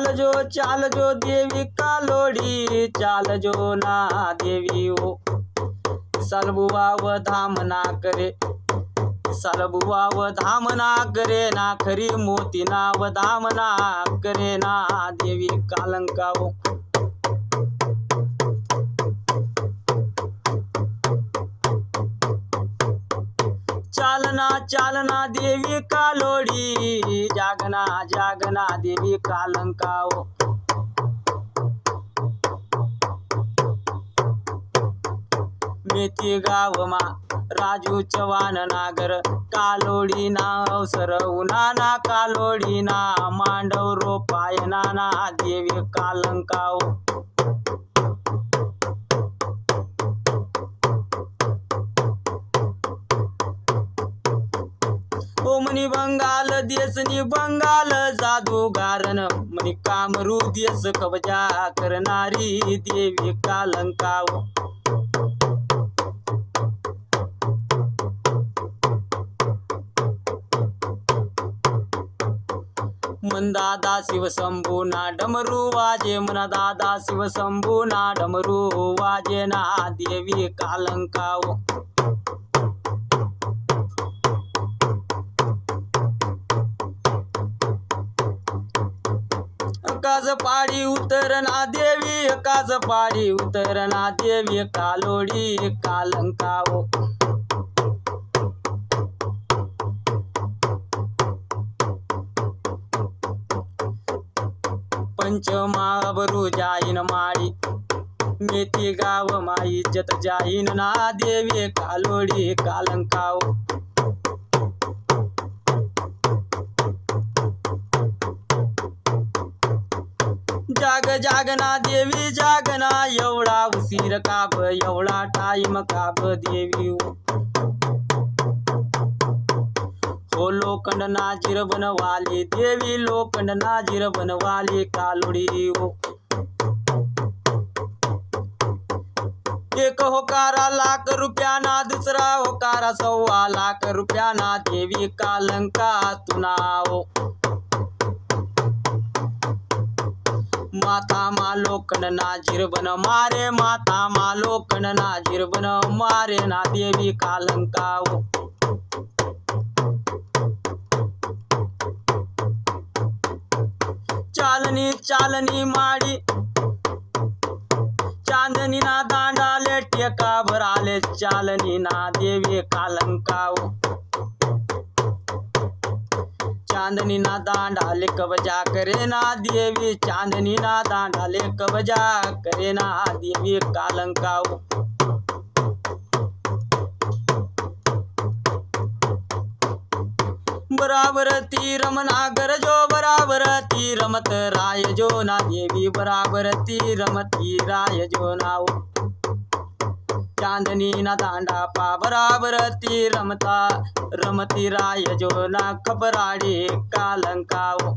चाल जो चाल जो देवी का लोड़ी चाल जो ना देवी ओ सलबुआ व धाम ना करे, सलबुआ व धाम ना करे, ना खरी मोती ना व धाम ना करे, ना देवी कालंका ओ चालना चालना देवी कालोडी. जागना जागना देवी कालंकाओ मेथी गावमा राजू चव्हाण नागर. कालोडी ना अवसर उन्हाना कालोडी ना मांडव रोपायना ना देवी कालंकाओ ओ मनी बंगाल देशनी बंगाल जादूगारन मनी कामरू देश कबजा करणारी देवी कालंकाव. दादा शिव शंभू ना डमरू वाजे मन दादा शिव शंभू ना डमरू वाजे ना देवी कालंकाव. एकाच पाडी उतरना देवी एकाच पाडी उतरना देवी कालोडी कालंकाओ पंचमाबरू जाईन माळी मेथी गाव माई जत जाईन ना देवी कालोडी कालंकाओ जाग, जागना देवी, जागना एवढा उशीर काब एवढा टाईम काब देवी. हो लोखंड नाजीर बनवाली देवी लोखंड नाजीर बनवाली कालोडी. एक होकारा लाख रुपयाना दुसरा होकारा सव्वा लाख रुपयाना देवी कालंका तुनाओ माता मालोकन ना जिरबन मारे माता मालोकन ना जिरबन मारे ना देवी कालंकाव चालनी चालनी माडी चांदनी ना दांडाले टेका भराले चालनी ना देवी कालंकाव चांदनी ना दांडाले कबजा करे ना देवी। चांदनी ना दांडाले कबजा करे ना देवी। कालंकाओ बराबर ती रमना गरजो बराबर ती रमत राय जो ना देवी। बराबर ती रमती राय जो नाव चांदनी ना दांडा पा बराबर ती रमता रमती राय जो ना खपराडी कालंकाओ